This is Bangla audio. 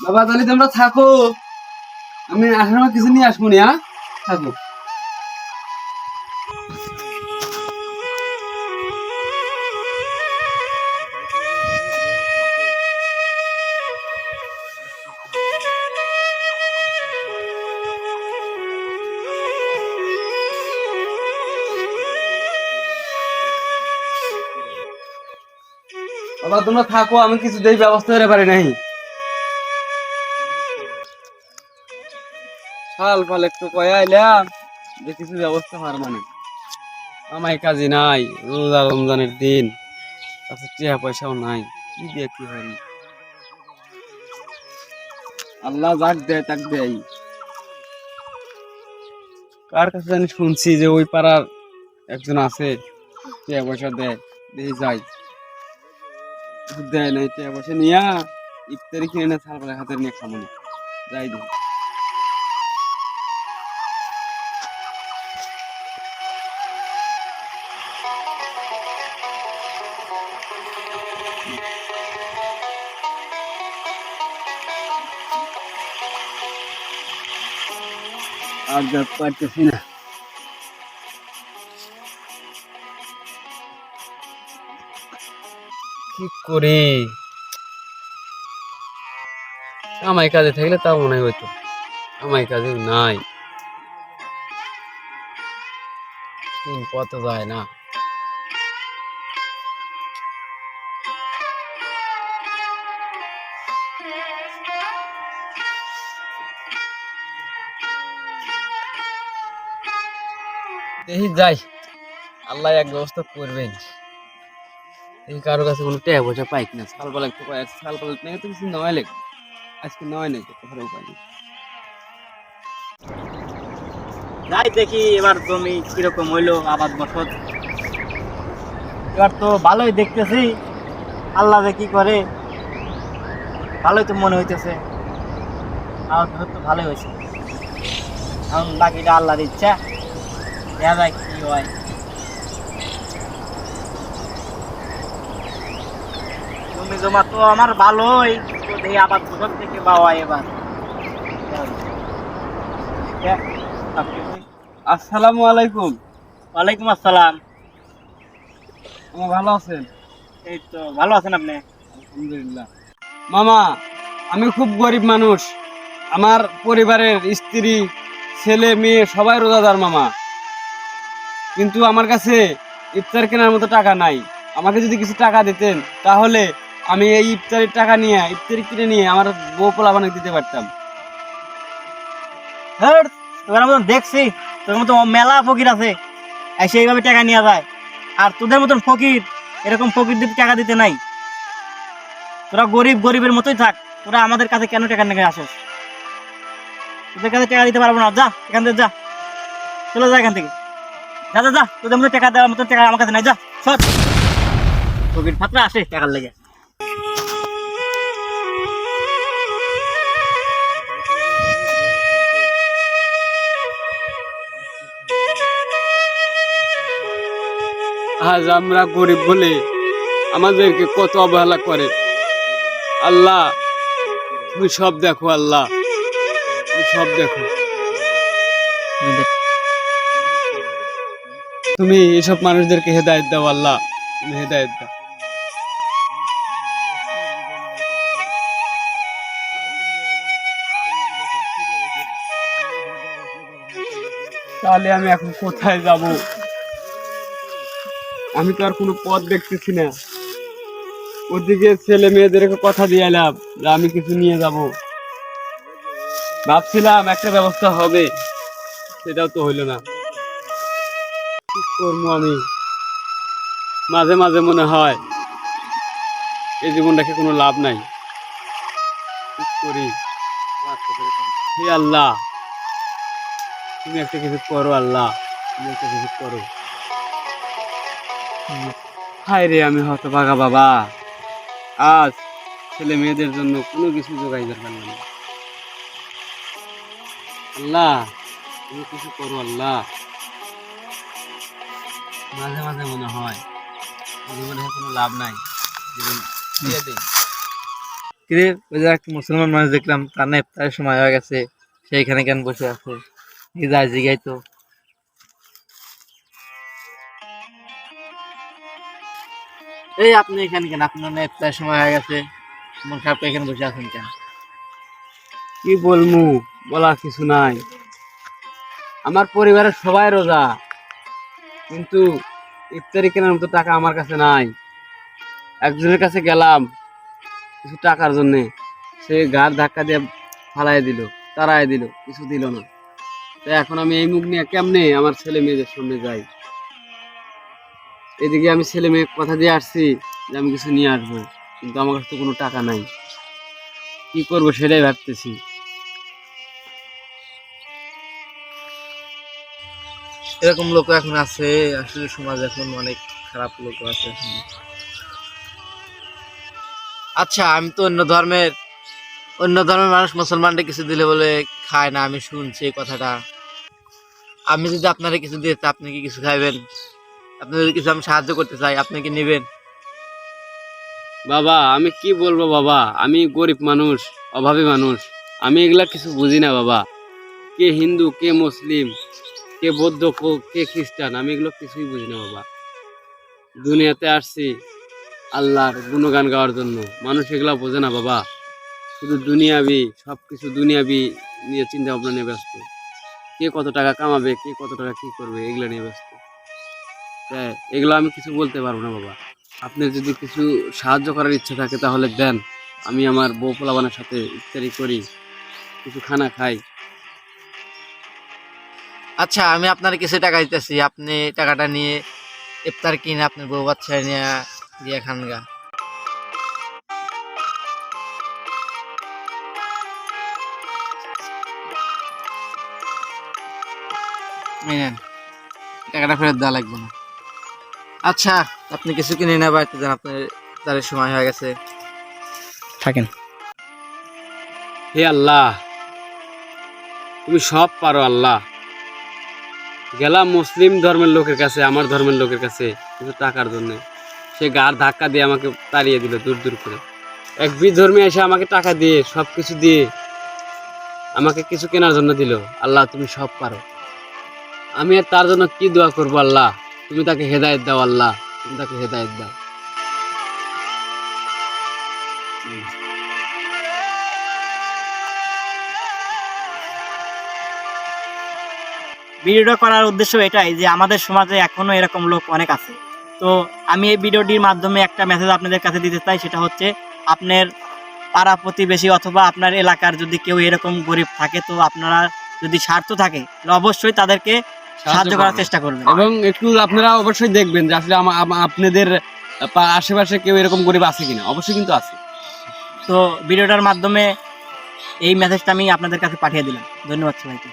বাবা, তাহলে তোমরা থাকো। আমি আসার সময় কিছু নিয়ে আসব নি হ্যাঁ? থাকো। বাবা, তোমরা থাকো, আমি কিছু দেই, ব্যবস্থা করে পারি নাই। ফাল ফাল একটু কয়ে আইলাম, যে কিছু ব্যবস্থা পার মানে। আমায় কাজে নাই, রোজা রমজানের দিন, কাছে টিয়া পয়সাও নাই, কি দিয়ে কি পারি আল্লাহ যাক দেয়, তাক দেয় কার কাছে জানি শুনছি যে ওই পাড়ার একজন আছে, টিয়া পয়সা দেয় দিয়ে যায় দেয় নাই, টিয়া পয়সা নিয়া, ইফতারি কিনে না ছাড় হাতের নিয়ে খামো না। যাই দিই আর যা পারতেছি না কি করে? আমায় কাজে থাকলে তাও মনে হইতো আমায় কাজে নাই। দিন কত যায় না। দেখি যাই। আল্লাহ এক ব্যবস্থা করবেন। এই কারও কাছে কোনো টাকা পয়সা পাই কিনা। সাল পালা একটু পাই সাল পালা নেই তো কিছু নয় লেগে আজকে নয় নেই তো, কোথাও উপায় নেই যাই দেখি এবার জমি কীরকম হইল আবাদ বসত। এবার তো ভালোই দেখতেছি। আল্লাহ যে কি করে, ভালোই তো মনে হইতেছে। আমার তো ভালোই হয়েছে এখন বাকিটা আল্লাহর ইচ্ছা। দেখা যায় কি হয় জমি জমা তো আমার ভালোই তো দেখি আবাদ বছর থেকে পাওয়া এবার। আসসালামু আলাইকুম। ওয়ালাইকুম আসসালাম। ভালো আছেন? এই তো ভালো আছেন আপনি? আলহামদুলিল্লাহ। মামা আমি খুব গরিব মানুষ। আমার পরিবারের স্ত্রী ছেলে মেয়ে সবাই রোজাদার মামা। কিন্তু আমার কাছে ইফতার কেনার মতো টাকা নাই। আমাকে যদি কিছু টাকা দিতেন, তাহলে আমি এই ইফতারের টাকা নিয়ে, ইফতারি কিনে নিয়ে আমার বউ পোলা বানিয়ে দিতে পারতাম। মতন দেখছি, তোর মতো মেলা ফকির আছে, এসে এইভাবে টাকা নেওয়া যায়। আর তোদের মতন ফকির, এরকম ফকির ফকিরদের টাকা দিতে নাই, তোরা গরিব গরিবের মতোই থাক, তোরা আমাদের কাছে কেন টাকা নিয়ে আসিস? তোদের কাছে টাকা দিতে পারব না, যা, এখান থেকে যা। চলে যা এখান থেকে। যা যা যা, তোদের মতো টাকা দেওয়ার মতো টাকা আমার কাছে নাই, যা, সর। ফকির ফাত্রা আসে টাকার লেগে। আজ আমরা গরিব বলে আমাদেরকে কত অবহেলা করে। আল্লাহ, তুমি সব দেখো, আল্লাহ। তুমি সব দেখো। তুমি এসব মানুষদেরকে হেদায়েত দাও, আল্লাহ। তুমি হেদায়েত দাও। তাহলে আমি এখন কোথায় যাব? আমি তো আর কোনো পথ দেখতেছি না। ওদিকে ছেলে মেয়েদেরকে কথা দিয়ে এলাম যে আমি কিছু নিয়ে যাব। ভাবছিলাম একটা ব্যবস্থা হবে, সেটাও তো হইল না। করব আমি। মাঝে মাঝে মনে হয়, এই জীবনটাকে কোনো লাভ নাই। করি? হে আল্লাহ, তুমি একটা কিছু করো আল্লাহ, তুমি একটা কিছু করো। হায় রে, আমি হতভাগা বাবা। আজ ছেলে মেয়েদের জন্য কোনো কিছু জোগাই দরকার নেই আল্লাহ, তুমি কিছু করো আল্লাহ। মাঝে মাঝে মনে হয় জীবনে কোনো লাভ নাই জীবন দিয়ে দিই। কিরে ওই যে একটা মুসলমান মানুষ দেখলাম তার না ইফতারের সময় হয়ে গেছে সেইখানে কেন বসে আছে? এই যায় জিগাই তো। এই আপনি এখানে কেন? আপনার না ইফতারের সময় হয়ে গেছে মন খারাপ এখানে বসে আছেন কেন? কি বলমু? বলার কিছু নাই। আমার পরিবারের সবাই রোজা। কিন্তু ইফতারি কেনার মতো টাকা আমার কাছে নাই। একজনের কাছে গেলাম কিছু টাকার জন্যে। সে গার ধাক্কা দিয়ে ফালাই দিল, তাড়ায় দিল, কিছু দিল না। তো এখন আমি এই মুখ নিয়ে কেমনে আমার ছেলে মেয়েদের সামনে যাই? এদিকে আমি ছেলে মেয়ে কথা দিয়ে আসছি যে আমি কিছু নিয়ে আসব, কিন্তু আমার কাছে তো কোনো টাকা নাই। কি করব সেটাই ভাবতেছি। এরকম লোক এখন আছে, আসলে সমাজ এখন অনেক খারাপ লোক আছে। আচ্ছা আমি তো অন্য ধর্মের অন্য ধর্মের মানুষ মুসলমানরা কিছু দিলে বলে খায় না, আমি শুনছি এই কথাটা। আমি যদি আপনারা কিছু দিয়ে তা আপনি কি কিছু খাইবেন? আপনি যদি কিছু আমি সাহায্য করতে চাই, আপনি কি নেবেন? বাবা, আমি কি বলব বাবা? আমি গরিব মানুষ, অভাবী মানুষ। আমি এগুলা কিছু বুঝি না বাবা। কে হিন্দু, কে মুসলিম কে বৌদ্ধ, কো- খ্রিস্টান, আমি এগুলো কিছুই বুঝি না বাবা। দুনিয়াতে আসছি আল্লাহর গুণগান গাওয়ার জন্য। মানুষ এগুলো বোঝে না বাবা। শুধু দুনিয়াবি সব কিছু দুনিয়াবি নিয়ে চিন্তা ভাবনা নিয়ে ব্যস্ত। কে কত টাকা কামাবে, কে কত টাকা কী করবে, এগুলো নিয়ে ব্যস্ত। এগুলো আমি কিছু বলতে পারব না বাবা। আপনার যদি কিছু সাহায্য করার ইচ্ছা থাকে তাহলে দেন। আমি আমার বউ পোলাবানের সাথে ইত্যাদি করি, কিছু খানা খাই। আচ্ছা আমি আপনার কিছু টাকা দিতেছি। আপনি টাকাটা নিয়ে ইফতার কিনে আপনার বউ বাচ্চা নিয়ে দিয়ে খান গা। নেন, টাকাটা ফেরত দেওয়া লাগবে না। আচ্ছা আপনি কিছু কিনে না বাড়িতে যান আপনার তার সময় হয়ে গেছে। থাকেন। হে আল্লাহ তুমি সব পারো আল্লাহ। গেলাম মুসলিম ধর্মের লোকের কাছে, আমার ধর্মের লোকের কাছে কিছু টাকার জন্য। সে গার ধাক্কা দিয়ে আমাকে তাড়িয়ে দিল দূর দূর করে। এক বিধর্মী এসে আমাকে টাকা দিয়ে সব কিছু দিয়ে আমাকে কিছু কেনার জন্য দিল। আল্লাহ, তুমি সব পারো। আমি আর তার জন্য কি দোয়া করব আল্লাহ? তুমি তাকে হেদায়েত দাও আল্লাহ। তুমি তাকে হেদায়েত দাও। ভিডিওটা করার উদ্দেশ্য এটাই যে আমাদের সমাজে এখনও এরকম লোক অনেক আছে। তো আমি এই ভিডিওটির মাধ্যমে একটা মেসেজ আপনাদের কাছে দিতে চাই সেটা হচ্ছে আপনার পাড়া প্রতিবেশী অথবা আপনার এলাকার যদি কেউ এরকম গরিব থাকে তো আপনারা যদি স্বার্থ থাকে তাহলে অবশ্যই তাদেরকে সাহায্য করার চেষ্টা করবেন। এবং একটু আপনারা অবশ্যই দেখবেন যে আসলে আপনাদের আশেপাশে কেউ এরকম গরিব আছে কিনা। অবশ্যই কিন্তু আছে। তো ভিডিওটার মাধ্যমে এই মেসেজটা আমি আপনাদের কাছে পাঠিয়ে দিলাম। ধন্যবাদ সবাইকে।